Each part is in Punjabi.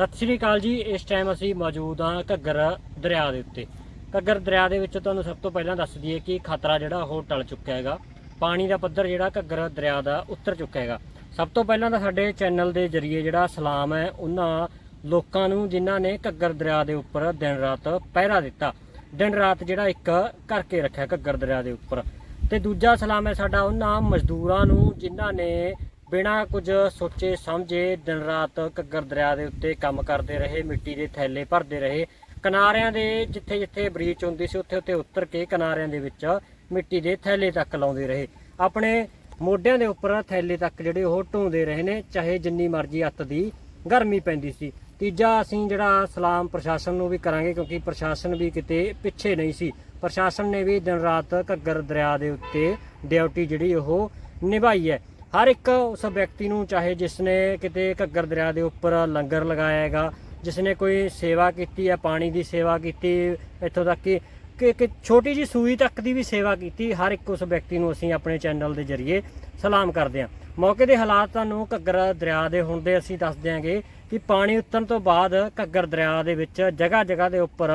ਸਤਿ ਸ਼੍ਰੀ ਅਕਾਲ ਜੀ, ਇਸ ਟਾਈਮ ਅਸੀਂ ਮੌਜੂਦ ਹਾਂ ਘੱਗਰ ਦਰਿਆ ਦੇ ਉੱਤੇ। ਘੱਗਰ ਦਰਿਆ ਦੇ ਵਿੱਚ ਤੁਹਾਨੂੰ ਸਭ ਤੋਂ ਪਹਿਲਾਂ ਦੱਸ ਦਈਏ ਕਿ ਖਤਰਾ ਜਿਹੜਾ ਉਹ ਟਲ ਚੁੱਕਿਆ ਹੈਗਾ। ਪਾਣੀ ਦਾ ਪੱਧਰ ਜਿਹੜਾ ਘੱਗਰ ਦਰਿਆ ਦਾ ਉਤਰ ਚੁੱਕਿਆ ਹੈਗਾ। ਸਭ ਤੋਂ ਪਹਿਲਾਂ ਤਾਂ ਸਾਡੇ ਚੈਨਲ ਦੇ ਜ਼ਰੀਏ ਜਿਹੜਾ ਸਲਾਮ ਹੈ, ਉਹਨਾਂ ਲੋਕਾਂ ਨੂੰ ਜਿਨ੍ਹਾਂ ਨੇ ਘੱਗਰ ਦਰਿਆ ਦੇ ਉੱਪਰ ਦਿਨ ਰਾਤ ਪਹਿਰਾ ਦਿੱਤਾ। ਦਿਨ ਰਾਤ ਜਿਹੜਾ ਇੱਕ ਕਰਕੇ ਰੱਖਿਆ ਘੱਗਰ ਦਰਿਆ ਦੇ ਉੱਪਰ। ਤੇ ਦੂਜਾ ਸਲਾਮ ਹੈ ਸਾਡਾ ਉਹਨਾਂ ਮਜ਼ਦੂਰਾਂ ਨੂੰ ਜਿਨ੍ਹਾਂ ਨੇ ਬਿਨਾਂ ਕੁਝ ਸੋਚੇ ਸਮਝੇ ਦਿਨ ਰਾਤ ਘੱਗਰ ਦਰਿਆ ਦੇ ਉੱਤੇ ਕੰਮ ਕਰਦੇ ਰਹੇ, ਮਿੱਟੀ ਦੇ ਥੈਲੇ ਭਰਦੇ ਰਹੇ। ਕਿਨਾਰਿਆਂ ਦੇ ਜਿੱਥੇ ਜਿੱਥੇ ਬਰੀਚ ਹੁੰਦੀ ਸੀ, ਉੱਥੇ ਉੱਥੇ ਉਤਰ ਕੇ ਕਿਨਾਰਿਆਂ ਦੇ ਵਿੱਚ ਮਿੱਟੀ ਦੇ ਥੈਲੇ ਤੱਕ ਲਾਉਂਦੇ ਰਹੇ। ਆਪਣੇ ਮੋਢਿਆਂ ਦੇ ਉੱਪਰ ਥੈਲੇ ਤੱਕ ਜਿਹੜੇ ਉਹ ਢੋਂਦੇ ਰਹੇ ਨੇ, ਚਾਹੇ ਜਿੰਨੀ ਮਰਜ਼ੀ ਅੱਤ ਦੀ ਗਰਮੀ ਪੈਂਦੀ ਸੀ। ਤੀਜਾ ਅਸੀਂ ਜਿਹੜਾ ਸਲਾਮ ਪ੍ਰਸ਼ਾਸਨ ਨੂੰ ਵੀ ਕਰਾਂਗੇ, ਕਿਉਂਕਿ ਪ੍ਰਸ਼ਾਸਨ ਵੀ ਕਿਤੇ ਪਿੱਛੇ ਨਹੀਂ ਸੀ। ਪ੍ਰਸ਼ਾਸਨ ਨੇ ਵੀ ਦਿਨ ਰਾਤ ਘੱਗਰ ਦਰਿਆ ਦੇ ਉੱਤੇ ਡਿਊਟੀ ਜਿਹੜੀ ਉਹ ਨਿਭਾਈ ਹੈ। ਹਰ ਇੱਕ ਉਸ ਵਿਅਕਤੀ ਨੂੰ, ਚਾਹੇ ਜਿਸ ਨੇ ਕਿਤੇ ਘੱਗਰ ਦਰਿਆ ਦੇ ਉੱਪਰ ਲੰਗਰ ਲਗਾਇਆ ਹੈਗਾ, ਜਿਸ ਨੇ ਕੋਈ ਸੇਵਾ ਕੀਤੀ ਹੈ, ਪਾਣੀ ਦੀ ਸੇਵਾ ਕੀਤੀ ਇੱਥੋਂ ਤੱਕ ਕਿ ਕਿ ਛੋਟੀ ਜੀ ਸੂਈ ਤੱਕ ਦੀ ਵੀ ਸੇਵਾ ਕੀਤੀ, ਹਰ ਇੱਕ ਉਸ ਵਿਅਕਤੀ ਨੂੰ ਅਸੀਂ ਆਪਣੇ ਚੈਨਲ ਦੇ ਜ਼ਰੀਏ ਸਲਾਮ ਕਰਦੇ ਹਾਂ। ਮੌਕੇ ਦੇ ਹਾਲਾਤ ਤੁਹਾਨੂੰ ਘੱਗਰ ਦਰਿਆ ਦੇ ਹੁਣ ਦੇ ਅਸੀਂ ਦੱਸ ਦਿਆਂਗੇ ਕਿ ਪਾਣੀ ਉਤਰਨ ਤੋਂ ਬਾਅਦ ਘੱਗਰ ਦਰਿਆ ਦੇ ਵਿੱਚ ਜਗ੍ਹਾ ਜਗ੍ਹਾ ਦੇ ਉੱਪਰ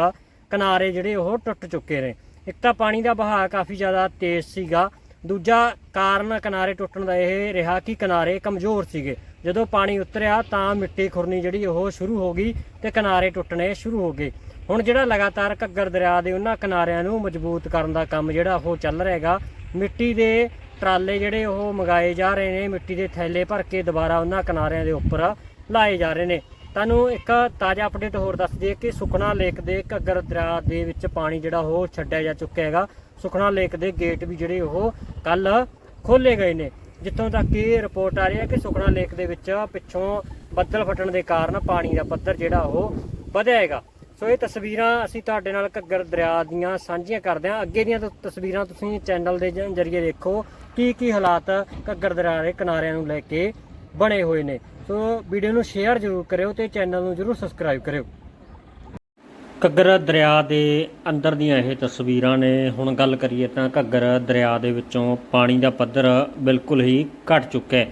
ਕਿਨਾਰੇ ਜਿਹੜੇ ਉਹ ਟੁੱਟ ਚੁੱਕੇ ਨੇ। ਇੱਕ ਤਾਂ ਪਾਣੀ ਦਾ ਵਹਾਅ ਕਾਫੀ ਜ਼ਿਆਦਾ ਤੇਜ਼ ਸੀਗਾ ਦੂਜਾ ਕਾਰਨ ਕਿਨਾਰੇ ਟੁੱਟਣ ਦਾ ਇਹ ਰਿਹਾ ਕਿ ਕਿਨਾਰੇ ਕਮਜ਼ੋਰ ਸੀਗੇ। ਜਦੋਂ ਪਾਣੀ ਉਤਰਿਆ ਤਾਂ ਮਿੱਟੀ ਖੁਰਨੀ ਜਿਹੜੀ ਉਹ ਸ਼ੁਰੂ ਹੋ ਗਈ ਤੇ ਕਿਨਾਰੇ ਟੁੱਟਣੇ ਸ਼ੁਰੂ ਹੋ ਗਏ। ਹੁਣ ਜਿਹੜਾ ਲਗਾਤਾਰ ਘੱਗਰ ਦਰਿਆ ਦੇ ਉਹਨਾਂ ਕਿਨਾਰਿਆਂ ਨੂੰ ਮਜ਼ਬੂਤ ਕਰਨ ਦਾ ਕੰਮ ਜਿਹੜਾ ਉਹ ਚੱਲ ਰਿਹਾ ਹੈਗਾ, ਮਿੱਟੀ ਦੇ ਟਰਾਲੇ ਜਿਹੜੇ ਉਹ ਮੰਗਾਏ ਜਾ ਰਹੇ ਨੇ, ਮਿੱਟੀ ਦੇ ਥੈਲੇ ਭਰ ਕੇ ਦੁਬਾਰਾ ਉਹਨਾਂ ਕਿਨਾਰਿਆਂ ਦੇ ਉੱਪਰ ਲਾਏ ਜਾ ਰਹੇ ਨੇ। ਤੁਹਾਨੂੰ ਇੱਕ ਤਾਜ਼ਾ ਅਪਡੇਟ ਹੋਰ ਦੱਸ ਦਈਏ ਕਿ ਸੁਖਨਾ ਲੇਕ ਦੇ ਘੱਗਰ ਦਰਿਆ ਦੇ ਵਿੱਚ ਪਾਣੀ ਜਿਹੜਾ ਉਹ ਛੱਡਿਆ ਜਾ ਚੁੱਕਿਆ ਹੈਗਾ। ਸੁਖਨਾ ਲੇਕ ਦੇ ਗੇਟ ਵੀ ਜਿਹੜੇ ਉਹ ਕੱਲ ਖੋਲੇ ਗਏ ਨੇ, ਜਿੱਥੋਂ ਤੱਕ ਕਿ ਰਿਪੋਰਟ ਆ ਰਹੀ ਹੈ ਕਿ ਸੁਖਨਾ ਲੇਕ ਦੇ ਵਿੱਚ ਪਿੱਛੋਂ ਬੱਦਲ ਫਟਣ ਦੇ ਕਾਰਨ ਪਾਣੀ ਦਾ ਪੱਧਰ ਜਿਹੜਾ ਉਹ ਵਧਿਆ ਹੈਗਾ। ਸੋ ਇਹ ਤਸਵੀਰਾਂ ਅਸੀਂ ਤੁਹਾਡੇ ਨਾਲ ਘੱਗਰ ਦਰਿਆ ਦੀਆਂ ਸਾਂਝੀਆਂ ਕਰਦੇ ਹਾਂ। ਅੱਗੇ ਦੀਆਂ ਤਸਵੀਰਾਂ ਤੁਸੀਂ ਚੈਨਲ ਦੇ ਜ- ਜ਼ਰੀਏ ਦੇਖੋ ਕੀ ਕੀ ਹਾਲਾਤ ਘੱਗਰ ਦਰਿਆ ਦੇ ਕਿਨਾਰਿਆਂ ਨੂੰ ਲੈ ਕੇ ਬਣੇ ਹੋਏ ਨੇ। ਸੋ ਵੀਡੀਓ ਨੂੰ ਸ਼ੇਅਰ ਜ਼ਰੂਰ ਕਰਿਓ ਤੇ ਚੈਨਲ ਨੂੰ ਜ਼ਰੂਰ ਸਬਸਕ੍ਰਾਈਬ ਕਰਿਓ। ਘੱਗਰ ਦਰਿਆ ਦੇ ਅੰਦਰ ਦੀਆਂ ਇਹ ਤਸਵੀਰਾਂ ਨੇ। ਹੁਣ ਗੱਲ ਕਰੀਏ ਤਾਂ ਘੱਗਰ ਦਰਿਆ ਦੇ ਵਿੱਚੋਂ ਪਾਣੀ ਦਾ ਪੱਧਰ ਬਿਲਕੁਲ ਹੀ ਘਟ ਚੁੱਕਾ ਹੈ।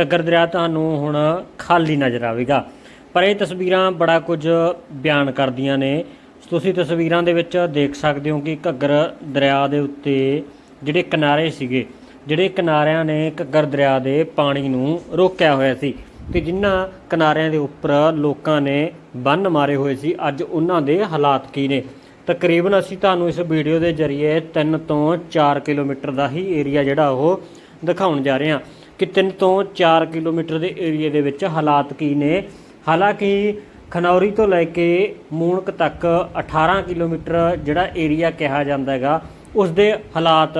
ਘੱਗਰ ਦਰਿਆ ਤੁਹਾਨੂੰ ਹੁਣ ਖਾਲੀ ਨਜ਼ਰ ਆਵੇਗਾ। ਪਰ ਇਹ ਤਸਵੀਰਾਂ ਬੜਾ ਕੁਝ ਬਿਆਨ ਕਰਦੀਆਂ ਨੇ। ਤੁਸੀਂ ਤਸਵੀਰਾਂ ਦੇ ਵਿੱਚ ਦੇਖ ਸਕਦੇ ਹੋ ਕਿ ਘੱਗਰ ਦਰਿਆ ਦੇ ਉੱਤੇ ਜਿਹੜੇ ਕਿਨਾਰੇ ਸੀਗੇ, ਜਿਹੜੇ ਕਿਨਾਰਿਆਂ ਨੇ ਘੱਗਰ ਦਰਿਆ ਦੇ ਪਾਣੀ ਨੂੰ ਰੋਕਿਆ ਹੋਇਆ ਸੀ। ਤੇ ਜਿਨ੍ਹਾਂ ਕਿਨਾਰਿਆਂ ਦੇ ਉੱਪਰ ਲੋਕਾਂ ਨੇ ਬੰਨ ਮਾਰੇ ਹੋਏ ਸੀ, ਅੱਜ ਉਹਨਾਂ ਦੇ ਹਾਲਾਤ ਕੀ ਨੇ? ਤਕਰੀਬਨ ਅਸੀਂ ਤੁਹਾਨੂੰ ਇਸ ਵੀਡੀਓ ਦੇ ਜ਼ਰੀਏ 3 ਤੋਂ 4 ਕਿਲੋਮੀਟਰ ਦਾ ਹੀ ਏਰੀਆ ਜਿਹੜਾ ਉਹ ਦਿਖਾਉਣ ਜਾ ਰਹੇ ਹਾਂ ਕਿ 3 ਤੋਂ 4 ਕਿਲੋਮੀਟਰ ਦੇ ਏਰੀਏ ਦੇ ਵਿੱਚ ਹਾਲਾਤ ਕੀ ਨੇ। ਹਾਲਾਂਕਿ ਖਨੌਰੀ ਤੋਂ ਲੈ ਕੇ ਮੂਣਕ ਤੱਕ 18 ਕਿਲੋਮੀਟਰ ਜਿਹੜਾ ਏਰੀਆ ਕਿਹਾ ਜਾਂਦਾ ਹੈਗਾ, ਉਸ ਦੇ ਹਾਲਾਤ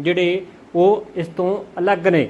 ਜਿਹੜੇ ਉਹ ਇਸ ਤੋਂ ਅਲੱਗ ਨੇ।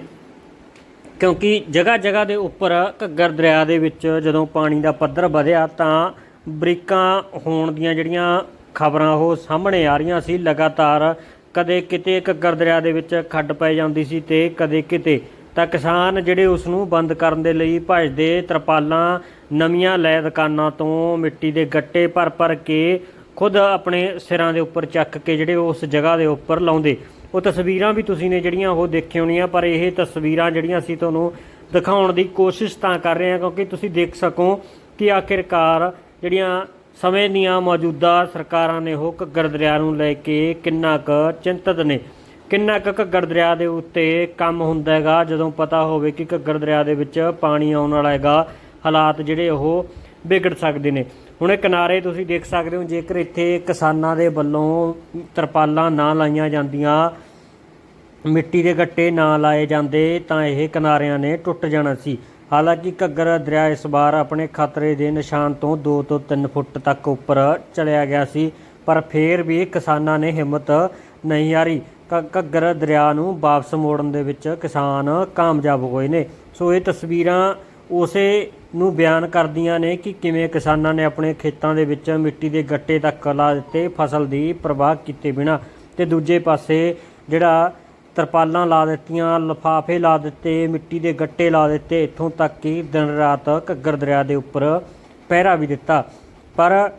ਕਿਉਂਕਿ ਜਗ੍ਹਾ ਜਗ੍ਹਾ ਦੇ ਉੱਪਰ ਘੱਗਰ ਦਰਿਆ ਦੇ ਵਿੱਚ ਜਦੋਂ ਪਾਣੀ ਦਾ ਪੱਧਰ ਵਧਿਆ ਤਾਂ ਬਰੀਕਾਂ ਹੋਣ ਦੀਆਂ ਜਿਹੜੀਆਂ ਖਬਰਾਂ ਉਹ ਸਾਹਮਣੇ ਆ ਰਹੀਆਂ ਸੀ। ਲਗਾਤਾਰ ਕਦੇ ਕਿਤੇ ਘੱਗਰ ਦਰਿਆ ਦੇ ਵਿੱਚ ਖੱਡ ਪੈ ਜਾਂਦੀ ਸੀ ਤੇ ਕਦੇ ਕਿਤੇ। ਤਾਂ ਕਿਸਾਨ ਜਿਹੜੇ ਉਸ ਨੂੰ ਬੰਦ ਕਰਨ ਦੇ ਲਈ ਭਜਦੇ ਤਰਪਾਲਾਂ, ਨਵੀਆਂ ਲੈ ਦੁਕਾਨਾਂ ਤੋਂ ਮਿੱਟੀ ਦੇ ਗੱਟੇ ਭਰ ਭਰ ਕੇ ਖੁਦ ਆਪਣੇ ਸਿਰਾਂ ਦੇ ਉੱਪਰ ਚੱਕ ਕੇ ਜਿਹੜੇ ਉਸ ਜਗ੍ਹਾ ਦੇ ਉੱਪਰ ਲਾਉਂਦੇ। ਉਹ ਤਸਵੀਰਾਂ ਵੀ ਤੁਸੀਂ ਨੇ ਜਿਹੜੀਆਂ ਉਹ ਦੇਖੀ ਹੋਣੀਆਂ, ਪਰ ਇਹ ਤਸਵੀਰਾਂ ਜਿਹੜੀਆਂ ਅਸੀਂ ਤੁਹਾਨੂੰ ਦਿਖਾਉਣ ਦੀ ਕੋਸ਼ਿਸ਼ ਤਾਂ ਕਰ ਰਹੇ ਹਾਂ, ਕਿਉਂਕਿ ਤੁਸੀਂ ਦੇਖ ਸਕੋ ਕਿ ਆਖਿਰਕਾਰ ਜਿਹੜੀਆਂ ਸਮੇਂ ਦੀਆਂ ਮੌਜੂਦਾ ਸਰਕਾਰਾਂ ਨੇ ਉਹ ਘੱਗਰ ਦਰਿਆ ਨੂੰ ਲੈ ਕੇ ਕਿੰਨਾ ਕੁ ਚਿੰਤਤ ਨੇ। ਕਿੰਨਾ ਕੁ ਘੱਗਰ ਦਰਿਆ ਦੇ ਉੱਤੇ ਕੰਮ ਹੁੰਦਾ ਹੈਗਾ, ਜਦੋਂ ਪਤਾ ਹੋਵੇ ਕਿ ਘੱਗਰ ਦਰਿਆ ਦੇ ਵਿੱਚ ਪਾਣੀ ਆਉਣ ਵਾਲਾ ਹੈਗਾ, ਹਾਲਾਤ ਜਿਹੜੇ ਉਹ ਵਿਗੜ ਸਕਦੇ ਨੇ। ਹੁਣ ਇਹ ਕਿਨਾਰੇ ਤੁਸੀਂ ਦੇਖ ਸਕਦੇ ਹੋ, ਜੇਕਰ ਇੱਥੇ ਕਿਸਾਨਾਂ ਦੇ ਵੱਲੋਂ ਤਰਪਾਲਾਂ ਨਾ ਲਾਈਆਂ ਜਾਂਦੀਆਂ, ਮਿੱਟੀ ਦੇ ਗੱਟੇ ਨਾ ਲਾਏ ਜਾਂਦੇ, ਤਾਂ ਇਹ ਕਿਨਾਰਿਆਂ ਨੇ ਟੁੱਟ ਜਾਣਾ ਸੀ। ਹਾਲਾਂਕਿ ਘੱਗਰ ਦਰਿਆ ਇਸ ਵਾਰ ਆਪਣੇ ਖਤਰੇ ਦੇ ਨਿਸ਼ਾਨ ਤੋਂ 2 ਤੋਂ 3 ਫੁੱਟ ਤੱਕ ਉੱਪਰ ਚਲਿਆ ਗਿਆ ਸੀ, ਪਰ ਫੇਰ ਵੀ ਕਿਸਾਨਾਂ ਨੇ ਹਿੰਮਤ ਨਹੀਂ ਹਾਰੀ। ਘ- ਘੱਗਰ ਦਰਿਆ ਨੂੰ ਵਾਪਸ ਮੋੜਨ ਦੇ ਵਿੱਚ ਕਿਸਾਨ ਕਾਮਯਾਬ ਹੋਏ ਨੇ। ਸੋ ਇਹ ਤਸਵੀਰਾਂ ਉਸੇ ਨੂੰ ਬਿਆਨ ਕਰਦੀਆਂ ਨੇ ਕਿ ਕਿਵੇਂ ਕਿਸਾਨਾਂ ਨੇ ਆਪਣੇ ਖੇਤਾਂ ਦੇ ਵਿੱਚ ਮਿੱਟੀ ਦੇ ਗੱਟੇ ਤੱਕ ਲਾ ਦਿੱਤੇ, ਫਸਲ ਦੀ ਪ੍ਰਵਾਹ ਕੀਤੇ ਬਿਨਾ। ਤੇ ਦੂਜੇ ਪਾਸੇ ਜਿਹੜਾ ਤਰਪਾਲਾਂ ਲਾ ਦਿੱਤੀਆਂ, ਲਫਾਫੇ ਲਾ ਦਿੱਤੇ, ਮਿੱਟੀ ਦੇ ਗੱਟੇ ਲਾ ਦਿੱਤੇ, ਇੱਥੋਂ ਤੱਕ ਕਿ ਦਿਨ ਰਾਤ ਘੱਗਰ ਦਰਿਆ ਦੇ ਉੱਪਰ ਪਹਿਰਾ ਵੀ ਦਿੱਤਾ। ਪਰ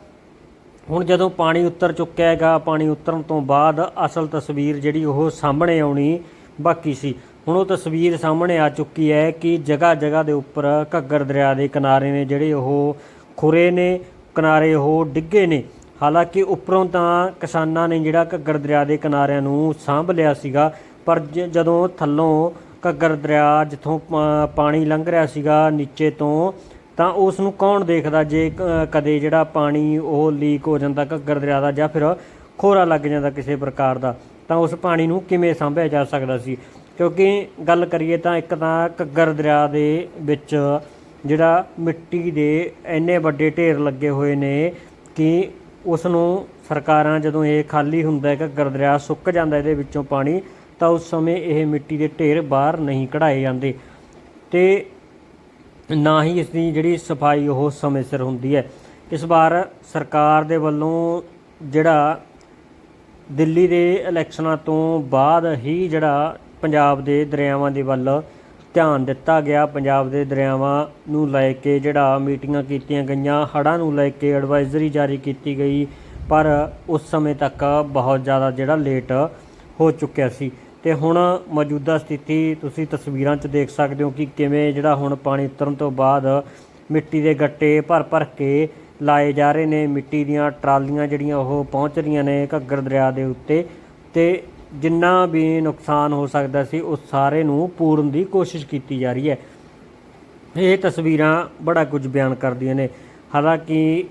ਹੁਣ ਜਦੋਂ ਪਾਣੀ ਉੱਤਰ ਚੁੱਕਿਆ ਹੈਗਾ, ਪਾਣੀ ਉਤਰਨ ਤੋਂ ਬਾਅਦ ਅਸਲ ਤਸਵੀਰ ਜਿਹੜੀ ਉਹ ਸਾਹਮਣੇ ਆਉਣੀ ਬਾਕੀ ਸੀ। ਹੁਣ ਉਹ ਤਸਵੀਰ ਸਾਹਮਣੇ ਆ ਚੁੱਕੀ ਹੈ ਕਿ ਜਗ੍ਹਾ ਜਗ੍ਹਾ ਦੇ ਉੱਪਰ ਘੱਗਰ ਦਰਿਆ ਦੇ ਕਿਨਾਰੇ ਨੇ ਜਿਹੜੇ ਉਹ ਖੁਰੇ ਨੇ, ਕਿਨਾਰੇ ਉਹ ਡਿੱਗੇ ਨੇ। ਹਾਲਾਂਕਿ ਉੱਪਰੋਂ ਤਾਂ ਕਿਸਾਨਾਂ ਨੇ ਜਿਹੜਾ ਘੱਗਰ ਦਰਿਆ ਦੇ ਕਿਨਾਰਿਆਂ ਨੂੰ ਸਾਂਭ ਲਿਆ ਸੀਗਾ, ਪਰ ਜਦੋਂ ਥੱਲੋਂ ਘੱਗਰ ਦਰਿਆ ਜਿੱਥੋਂ ਪਾਣੀ ਲੰਘ ਰਿਹਾ ਸੀਗਾ ਨੀਚੇ ਤੋਂ, ਤਾਂ ਉਸ ਨੂੰ ਕੌਣ ਦੇਖਦਾ ਜੇ ਕਦੇ ਜਿਹੜਾ ਪਾਣੀ ਉਹ ਲੀਕ ਹੋ ਜਾਂਦਾ ਘੱਗਰ ਦਰਿਆ ਦਾ ਜਾਂ ਫਿਰ ਖੋਰਾ ਲੱਗ ਜਾਂਦਾ ਕਿਸੇ ਪ੍ਰਕਾਰ ਦਾ, ਤਾਂ ਉਸ ਪਾਣੀ ਨੂੰ ਕਿਵੇਂ ਸਾਂਭਿਆ ਜਾ ਸਕਦਾ ਸੀ? ਕਿਉਂਕਿ ਗੱਲ ਕਰੀਏ ਤਾਂ ਇੱਕ ਤਾਂ ਘੱਗਰ ਦਰਿਆ ਦੇ ਵਿੱਚ ਜਿਹੜਾ ਮਿੱਟੀ ਦੇ ਇੰਨੇ ਵੱਡੇ ਢੇਰ ਲੱਗੇ ਹੋਏ ਨੇ ਕਿ ਉਸ ਨੂੰ ਸਰਕਾਰਾਂ ਜਦੋਂ ਇਹ ਖਾਲੀ ਹੁੰਦਾ ਹੈ, ਘੱਗਰ ਦਰਿਆ ਸੁੱਕ ਜਾਂਦਾ ਇਹਦੇ ਵਿੱਚੋਂ ਪਾਣੀ, ਤਾਂ ਉਸ ਸਮੇਂ ਇਹ ਮਿੱਟੀ ਦੇ ਢੇਰ ਬਾਹਰ ਨਹੀਂ ਕਢਾਏ ਜਾਂਦੇ। ਤੇ ਨਾ ਹੀ ਇਸ ਦੀ ਜਿਹੜੀ ਸਫ਼ਾਈ ਉਹ ਸਮੇਂ ਸਿਰ ਹੁੰਦੀ ਹੈ। ਇਸ ਵਾਰ ਸਰਕਾਰ ਦੇ ਵੱਲੋਂ ਜਿਹੜਾ ਦਿੱਲੀ ਦੇ ਇਲੈਕਸ਼ਨਾਂ ਤੋਂ ਬਾਅਦ ਹੀ ਜਿਹੜਾ ਪੰਜਾਬ ਦੇ ਦਰਿਆਵਾਂ ਦੇ ਵੱਲ ਧਿਆਨ ਦਿੱਤਾ ਗਿਆ। ਪੰਜਾਬ ਦੇ ਦਰਿਆਵਾਂ ਨੂੰ ਲੈ ਕੇ ਜਿਹੜਾ ਮੀਟਿੰਗਾਂ ਕੀਤੀਆਂ ਗਈਆਂ, ਹੜ੍ਹਾਂ ਨੂੰ ਲੈ ਕੇ ਐਡਵਾਈਜ਼ਰੀ ਜਾਰੀ ਕੀਤੀ ਗਈ, ਪਰ ਉਸ ਸਮੇਂ ਤੱਕ ਬਹੁਤ ਜ਼ਿਆਦਾ ਜਿਹੜਾ ਲੇਟ ਹੋ ਚੁੱਕਿਆ ਸੀ। ਤੇ ਹੁਣ ਮੌਜੂਦਾ ਸਥਿਤੀ ਤੁਸੀਂ ਤਸਵੀਰਾਂ 'ਚ ਦੇਖ ਸਕਦੇ ਹੋ ਕਿ ਕਿਵੇਂ ਜਿਹੜਾ ਹੁਣ ਪਾਣੀ ਉਤਰਨ ਤੋਂ ਬਾਅਦ ਮਿੱਟੀ ਦੇ ਗੱਟੇ ਭਰ ਭਰ ਕੇ ਲਾਏ ਜਾ ਰਹੇ ਨੇ। ਮਿੱਟੀ ਦੀਆਂ ਟਰਾਲੀਆਂ ਜਿਹੜੀਆਂ ਉਹ ਪਹੁੰਚ ਰਹੀਆਂ ਨੇ ਘੱਗਰ ਦਰਿਆ ਦੇ ਉੱਤੇ ਤੇ ਜਿੰਨਾ ਵੀ ਨੁਕਸਾਨ ਹੋ ਸਕਦਾ ਸੀ, ਉਸ ਸਾਰੇ ਨੂੰ ਪੂਰਨ ਦੀ ਕੋਸ਼ਿਸ਼ ਕੀਤੀ ਜਾ ਰਹੀ ਹੈ। ਇਹ ਤਸਵੀਰਾਂ ਬੜਾ ਕੁਝ ਬਿਆਨ ਕਰਦੀਆਂ ਨੇ। ਹਾਲਾਂਕਿ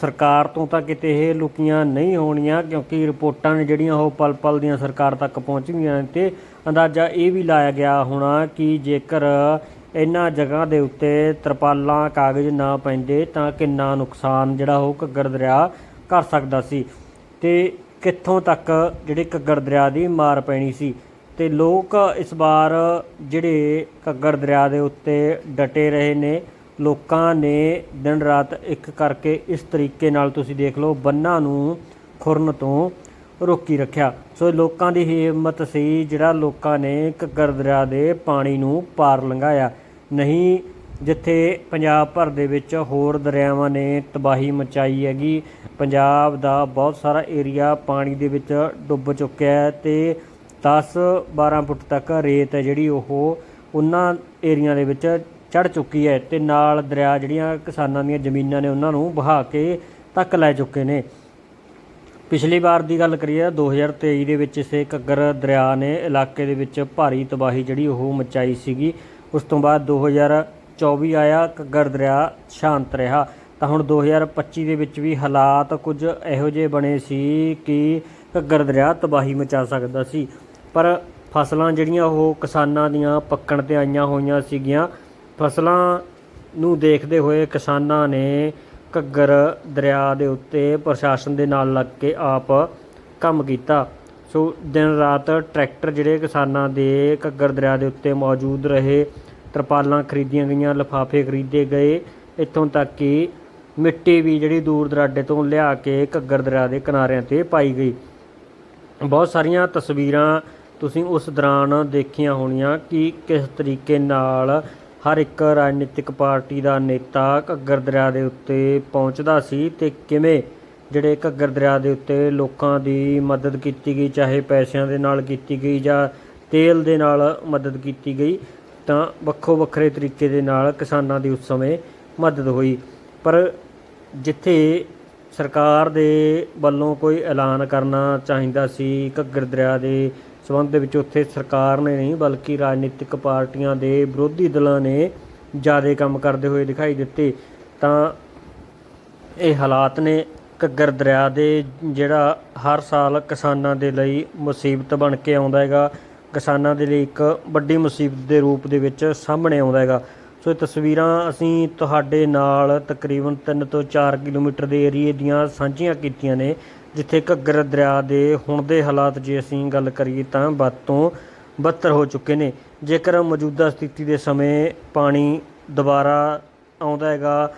ਸਰਕਾਰ ਤੋਂ ਤਾਂ ਕਿਤੇ ਇਹ ਲੁਕੀਆਂ ਨਹੀਂ ਹੋਣੀਆਂ, ਕਿਉਂਕਿ ਰਿਪੋਰਟਾਂ ਨੇ ਜਿਹੜੀਆਂ ਉਹ ਪਲ ਪਲ ਦੀਆਂ ਸਰਕਾਰ ਤੱਕ ਪਹੁੰਚ ਗਈਆਂ ਨੇ ਤੇ ਅੰਦਾਜ਼ਾ ਇਹ ਵੀ ਲਾਇਆ ਗਿਆ ਹੋਣਾ ਕਿ ਜੇਕਰ ਇਹਨਾਂ ਜਗ੍ਹਾ ਦੇ ਉੱਤੇ ਤਰਪਾਲਾਂ, ਕਾਗਜ਼ ਨਾ ਪੈਂਦੇ ਤਾਂ ਕਿੰਨਾ ਨੁਕਸਾਨ ਜਿਹੜਾ ਉਹ ਘੱਗਰ ਦਰਿਆ ਕਰ ਸਕਦਾ ਸੀ। ਤੇ ਕਿੱਥੋਂ ਤੱਕ ਜਿਹੜੇ ਘੱਗਰ ਦਰਿਆ ਦੀ ਮਾਰ ਪੈਣੀ ਸੀ। ਤੇ ਲੋਕ ਇਸ ਵਾਰ ਜਿਹੜੇ ਘੱਗਰ ਦਰਿਆ ਦੇ ਉੱਤੇ ਡਟੇ ਰਹੇ ਨੇ, ਲੋਕਾਂ ਨੇ ਦਿਨ ਰਾਤ ਇੱਕ ਕਰਕੇ ਇਸ ਤਰੀਕੇ ਨਾਲ ਤੁਸੀਂ ਦੇਖ ਲਓ ਬੰਨਾਂ ਨੂੰ ਖੁਰਨ ਤੋਂ ਰੋਕੀ ਰੱਖਿਆ। ਸੋ ਲੋਕਾਂ ਦੀ ਹਿੰਮਤ ਸੀ ਜਿਹੜਾ ਲੋਕਾਂ ਨੇ ਘੱਗਰ ਦਰਿਆ ਦੇ ਪਾਣੀ ਨੂੰ ਪਾਰ ਲੰਘਾਇਆ। ਨਹੀਂ ਜਿੱਥੇ ਪੰਜਾਬ ਭਰ ਦੇ ਵਿੱਚ ਹੋਰ ਦਰਿਆਵਾਂ ਨੇ ਤਬਾਹੀ ਮਚਾਈ ਹੈਗੀ। ਪੰਜਾਬ ਦਾ ਬਹੁਤ ਸਾਰਾ ਏਰੀਆ ਪਾਣੀ ਦੇ ਵਿੱਚ ਡੁੱਬ ਚੁੱਕਿਆ ਹੈ ਤੇ 10 12 ਫੁੱਟ ਤੱਕ ਰੇਤ ਹੈ ਜਿਹੜੀ ਉਹ ਉਹਨਾਂ ਏਰੀਆ ਦੇ ਵਿੱਚ ਚੜ ਚੁੱਕੀ ਹੈ ਤੇ ਨਾਲ ਦਰਿਆ ਜਿਹੜੀਆਂ ਕਿਸਾਨਾਂ ਦੀਆਂ ਜ਼ਮੀਨਾਂ ਨੇ ਉਹਨਾਂ ਨੂੰ ਵਹਾ ਕੇ ਤੱਕ ਲੈ ਚੁੱਕੇ ਨੇ। ਪਿਛਲੀ ਵਾਰ ਦੀ ਗੱਲ ਕਰੀਏ ਤਾਂ 2023 ਦੇ ਵਿੱਚ ਇਸੇ ਘੱਗਰ ਦਰਿਆ ਨੇ ਇਲਾਕੇ ਦੇ ਵਿੱਚ ਭਾਰੀ ਤਬਾਹੀ ਜਿਹੜੀ ਉਹ ਮਚਾਈ ਸੀਗੀ। ਉਸ ਤੋਂ ਬਾਅਦ 2024 ਆਇਆ ਘੱਗਰ ਦਰਿਆ ਸ਼ਾਂਤ ਰਿਹਾ। ਤਾਂ ਹੁਣ 2025 ਦੇ ਵਿੱਚ ਵੀ ਹਾਲਾਤ ਕੁਝ ਇਹੋ ਜਿਹੇ ਬਣੇ ਸੀ ਕਿ ਘੱਗਰ ਦਰਿਆ ਤਬਾਹੀ ਮਚਾ ਸਕਦਾ ਸੀ। ਪਰ ਫਸਲਾਂ ਜਿਹੜੀਆਂ ਉਹ ਕਿਸਾਨਾਂ ਦੀਆਂ ਪੱਕਣ ਤੇ ਆਈਆਂ ਹੋਈਆਂ ਸੀਗੀਆਂ। ਫਸਲਾਂ ਨੂੰ ਦੇਖਦੇ ਹੋਏ ਕਿਸਾਨਾਂ ਨੇ ਘੱਗਰ ਦਰਿਆ ਦੇ ਉੱਤੇ ਪ੍ਰਸ਼ਾਸਨ ਦੇ ਨਾਲ ਲੱਗ ਕੇ ਆਪ ਕੰਮ ਕੀਤਾ। ਸੋ ਦਿਨ ਰਾਤ ਟਰੈਕਟਰ ਜਿਹੜੇ ਕਿਸਾਨਾਂ ਦੇ ਘੱਗਰ ਦਰਿਆ ਦੇ ਉੱਤੇ ਮੌਜੂਦ ਰਹੇ ਤਰਪਾਲਾਂ ਖਰੀਦੀਆਂ ਗਈਆਂ, ਲਿਫਾਫੇ ਖਰੀਦੇ ਗਏ। ਇੱਥੋਂ ਤੱਕ ਕਿ ਮਿੱਟੀ ਵੀ ਜਿਹੜੀ ਦੂਰ ਦਰਾਡੇ ਤੋਂ ਲਿਆ ਕੇ ਘੱਗਰ ਦਰਿਆ ਦੇ ਕਿਨਾਰਿਆਂ ਤੇ ਪਾਈ ਗਈ। ਬਹੁਤ ਸਾਰੀਆਂ ਤਸਵੀਰਾਂ ਤੁਸੀਂ ਉਸ ਦੌਰਾਨ ਦੇਖੀਆਂ ਹੋਣੀਆਂ ਕਿ ਕਿਸ ਤਰੀਕੇ ਨਾਲ ਹਰ ਇੱਕ ਰਾਜਨੀਤਿਕ ਪਾਰਟੀ ਦਾ ਨੇਤਾ ਘੱਗਰ ਦਰਿਆ ਦੇ ਉੱਤੇ ਪਹੁੰਚਦਾ ਸੀ ਤੇ ਕਿਵੇਂ ਜਿਹੜੇ ਘੱਗਰ ਦਰਿਆ ਦੇ ਉੱਤੇ ਲੋਕਾਂ ਦੀ ਮਦਦ ਕੀਤੀ ਗਈ, ਚਾਹੇ ਪੈਸਿਆਂ ਦੇ ਨਾਲ ਕੀਤੀ ਗਈ ਜਾਂ ਤੇਲ ਦੇ ਨਾਲ ਮਦਦ ਕੀਤੀ ਗਈ ਤਾਂ ਵੱਖੋ ਵੱਖਰੇ ਤਰੀਕੇ ਦੇ ਨਾਲ ਕਿਸਾਨਾਂ ਦੀ ਉਸ ਸਮੇਂ ਮਦਦ ਹੋਈ। ਪਰ ਜਿੱਥੇ ਸਰਕਾਰ ਦੇ ਵੱਲੋਂ ਕੋਈ ਐਲਾਨ ਕਰਨਾ ਚਾਹੀਦਾ ਸੀ, ਘੱਗਰ ਦਰਿਆ ਦੇ ਸਬੰਧ ਦੇ ਵਿੱਚ ਉੱਥੇ ਸਰਕਾਰ ਨੇ ਨਹੀਂ, ਬਲਕਿ ਰਾਜਨੀਤਿਕ ਪਾਰਟੀਆਂ ਦੇ ਵਿਰੋਧੀ ਦਲਾਂ ਨੇ ਜ਼ਿਆਦਾ ਕੰਮ ਕਰਦੇ ਹੋਏ ਦਿਖਾਈ ਦਿੱਤੇ, ਤਾਂ ਇਹ ਹਾਲਾਤ ਨੇ। ਘੱਗਰ ਦਰਿਆ ਦੇ ਜਿਹੜਾ ਹਰ ਸਾਲ ਕਿਸਾਨਾਂ ਦੇ ਲਈ ਮੁਸੀਬਤ ਬਣ ਕੇ ਆਉਂਦਾ ਹੈਗਾ। ਕਿਸਾਨਾਂ ਦੇ ਲਈ ਇੱਕ ਵੱਡੀ ਮੁਸੀਬਤ ਦੇ ਰੂਪ ਦੇ ਵਿੱਚ ਸਾਹਮਣੇ ਆਉਂਦਾ ਹੈਗਾ। ਸੋ ਇਹ ਤਸਵੀਰਾਂ ਅਸੀਂ ਤੁਹਾਡੇ ਨਾਲ ਤਕਰੀਬਨ 3 ਤੋਂ 4 ਕਿਲੋਮੀਟਰ ਦੇ ਏਰੀਏ ਦੀਆਂ ਸਾਂਝੀਆਂ ਕੀਤੀਆਂ ਨੇ, ਜਿੱਥੇ ਘੱਗਰ ਦਰਿਆ ਦੇ ਹੁਣ ਦੇ ਹਾਲਾਤ ਜੇ ਅਸੀਂ ਗੱਲ ਕਰੀਏ ਤਾਂ ਵੱਧ ਤੋਂ ਬੱਤਰ ਹੋ ਚੁੱਕੇ ਨੇ। ਜੇਕਰ ਮੌਜੂਦਾ ਸਥਿਤੀ ਦੇ ਸਮੇਂ ਪਾਣੀ ਦੁਬਾਰਾ ਆਉਂਦਾ ਹੈਗਾ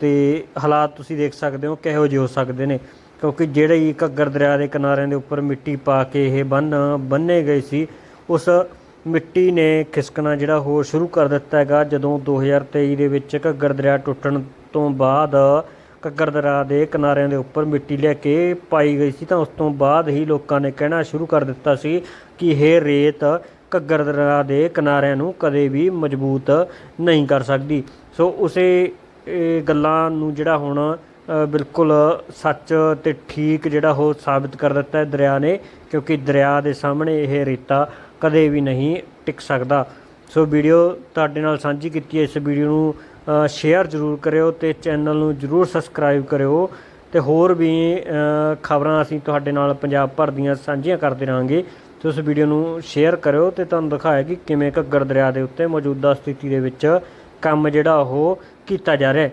ਤੇ ਹਾਲਾਤ ਤੁਸੀਂ ਦੇਖ ਸਕਦੇ ਹੋ, ਕਿਹੋ ਜਿਹੇ ਹੋ ਸਕਦੇ ਨੇ। ਕਿਉਂਕਿ ਜਿਹੜੇ ਹੀ ਘੱਗਰ ਦਰਿਆ ਦੇ ਕਿਨਾਰਿਆਂ ਦੇ ਉੱਪਰ ਮਿੱਟੀ ਪਾ ਕੇ ਇਹ ਬੰਨ, ਬੰਨੇ ਗਏ ਸੀ ਉਸ ਮਿੱਟੀ ਨੇ ਖਿਸਕਣਾ ਜਿਹੜਾ ਉਹ ਸ਼ੁਰੂ ਕਰ ਦਿੱਤਾ ਹੈਗਾ। ਜਦੋਂ 2023 ਦੇ ਵਿੱਚ ਘੱਗਰ ਦਰਿਆ ਟੁੱਟਣ ਤੋਂ ਬਾਅਦ ਘੱਗਰ ਦਰਿਆ ਦੇ ਕਿਨਾਰਿਆਂ ਦੇ ਉੱਪਰ ਮਿੱਟੀ ਲੈ ਕੇ ਪਾਈ ਗਈ ਸੀ, ਤਾਂ ਉਸ ਤੋਂ ਬਾਅਦ ਹੀ ਲੋਕਾਂ ਨੇ ਕਹਿਣਾ ਸ਼ੁਰੂ ਕਰ ਦਿੱਤਾ ਸੀ ਕਿ ਇਹ ਰੇਤ ਘੱਗਰ ਦਰਿਆ ਦੇ ਕਿਨਾਰਿਆਂ ਨੂੰ ਕਦੇ ਵੀ ਮਜ਼ਬੂਤ ਨਹੀਂ ਕਰ ਸਕਦੀ। ਸੋ ਉਸੇ ਗੱਲਾਂ ਨੂੰ ਜਿਹੜਾ ਹੁਣ ਬਿਲਕੁਲ ਸੱਚ ਤੇ ਠੀਕ ਜਿਹੜਾ ਉਹ ਸਾਬਿਤ ਕਰ ਦਿੱਤਾ ਹੈ ਦਰਿਆ ਨੇ, ਕਿਉਂਕਿ ਦਰਿਆ ਦੇ ਸਾਹਮਣੇ ਇਹ ਰੇਤਾ ਕਦੇ ਵੀ ਨਹੀਂ ਟਿਕ ਸਕਦਾ। ਸੋ ਵੀਡੀਓ ਤੁਹਾਡੇ ਨਾਲ ਸਾਂਝੀ ਕੀਤੀ ਹੈ। ਇਸ ਵੀਡੀਓ ਨੂੰ ਸ਼ੇਅਰ ਜ਼ਰੂਰ ਕਰਿਓ ਤੇ ਚੈਨਲ ਨੂੰ ਜ਼ਰੂਰ ਸਬਸਕ੍ਰਾਈਬ ਕਰਿਓ। ਤੇ ਹੋਰ ਵੀ ਖਬਰਾਂ ਅਸੀਂ ਤੁਹਾਡੇ ਨਾਲ ਪੰਜਾਬ ਭਰ ਦੀਆਂ ਸਾਂਝੀਆਂ ਕਰਦੇ ਰਹਾਂਗੇ। ਤੇ ਉਸ ਵੀਡੀਓ ਨੂੰ ਸ਼ੇਅਰ ਕਰਿਓ ਤੇ ਤੁਹਾਨੂੰ ਦਿਖਾਇਆ ਕਿ ਕਿਵੇਂ ਘੱਗਰ ਦਰਿਆ ਦੇ ਉੱਤੇ ਮੌਜੂਦਾ ਸਥਿਤੀ ਦੇ ਵਿੱਚ ਕੰਮ ਜਿਹੜਾ ਉਹ ਕੀਤਾ ਜਾ ਰਿਹਾ